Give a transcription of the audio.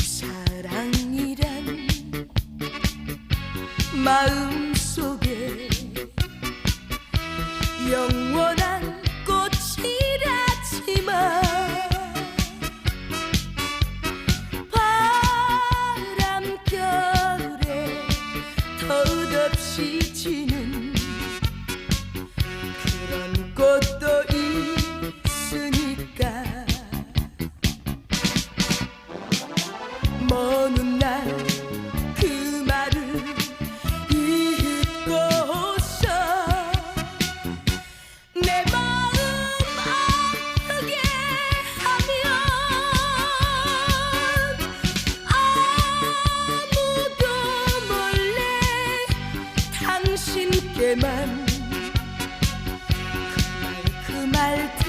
사랑이란 마음속에 영원한 꽃이라지만 바람결에 덧없이 당신께만 그 말 그말 그 말, 그